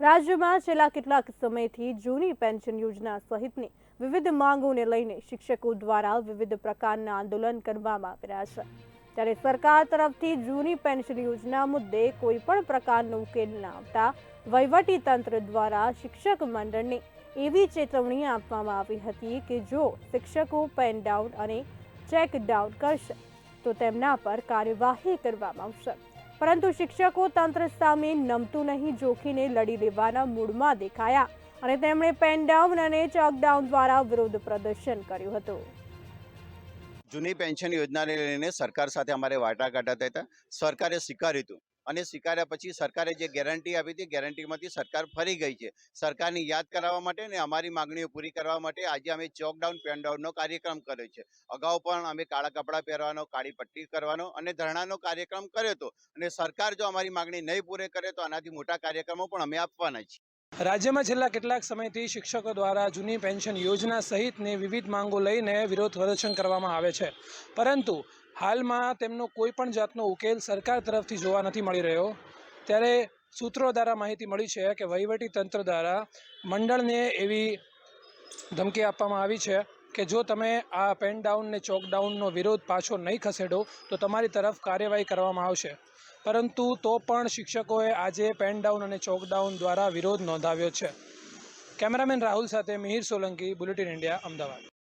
રાજ્યમાં છેલ્લા કેટલાક સમયથી જૂની પેન્શન યોજના સહિતની વિવિધ માંગોને લઈને શિક્ષકો દ્વારા વિવિધ પ્રકારના આંદોલન કરવામાં આવી રહ્યા છે. ત્યારે સરકાર તરફથી જૂની પેન્શન યોજના મુદ્દે કોઈ પણ પ્રકારનો ઉકેલ ન આવતા વહીવટી તંત્ર દ્વારા શિક્ષક મંડળને એવી ચેતવણી આપવામાં આવી હતી કે જો શિક્ષકો પેન ડાઉન અને ચેક ડાઉન કરશે, તો તેમના પર કાર્યવાહી કરવામાં આવશે. પરંતુ શિક્ષકો તંત્ર સામે નમતું નહીં, જોખીને લડી લેવાના મૂડમાં દેખાયા અને તેમણે પેન ડાઉન અને ચોકડાઉન દ્વારા વિરોધ પ્રદર્શન કર્યું હતું. જૂની પેન્શન યોજનાને લઈને સરકાર સાથે અમારે વાટાઘાટા થયા સરકારે સ્વીકાર્યું હતું. અને સ્વીકાર્યા પછી સરકારે જે ગેરંટી આપી હતી, ગેરંટીમાંથી સરકાર ફરી ગઈ છે. સરકારની યાદ કરાવવા માટે અને અમારી માંગણીઓ પૂરી કરવા માટે આજે અમે ચોકડાઉન, પેનડાઉનનો કાર્યક્રમ કર્યો છે. અગાઉ પણ અમે કાળા કપડાં પહેરવાનો, કાળી પટ્ટી કરવાનો અને ધરણાનો કાર્યક્રમ કર્યો હતો. અને સરકાર જો અમારી માંગણી નહીં પૂરી કરે તો આનાથી મોટા કાર્યક્રમો પણ અમે આપવાના છીએ. રાજ્યમાં છેલ્લા કેટલાક સમયથી શિક્ષકો દ્વારા જૂની પેન્શન યોજના સહિતની વિવિધ માંગો લઈને વિરોધ પ્રદર્શન કરવામાં આવે છે. પરંતુ હાલમાં તેમનો કોઈ પણ જાતનો ઉકેલ સરકાર તરફથી જોવા નથી મળી રહ્યો. ત્યારે સૂત્રો દ્વારા માહિતી મળી છે કે વહીવટી તંત્ર દ્વારા મંડળને એવી ધમકી આપવામાં આવી છે કે જો તમે આ પેન ડાઉન ને ચોક વિરોધ પાછો નહીં ખસેડો, તો તમારી તરફ કાર્યવાહી કરવામાં આવશે. પરંતુ તો પણ શિક્ષકોએ આજે પેન ડાઉન અને ચોક ડાઉન દ્વારા વિરોધ નોંધાવ્યો છે. કેમેરામેન રાહુલ સાથે મિહિર સોલંકી, બુલેટિન ઇન્ડિયા, અમદાવાદ.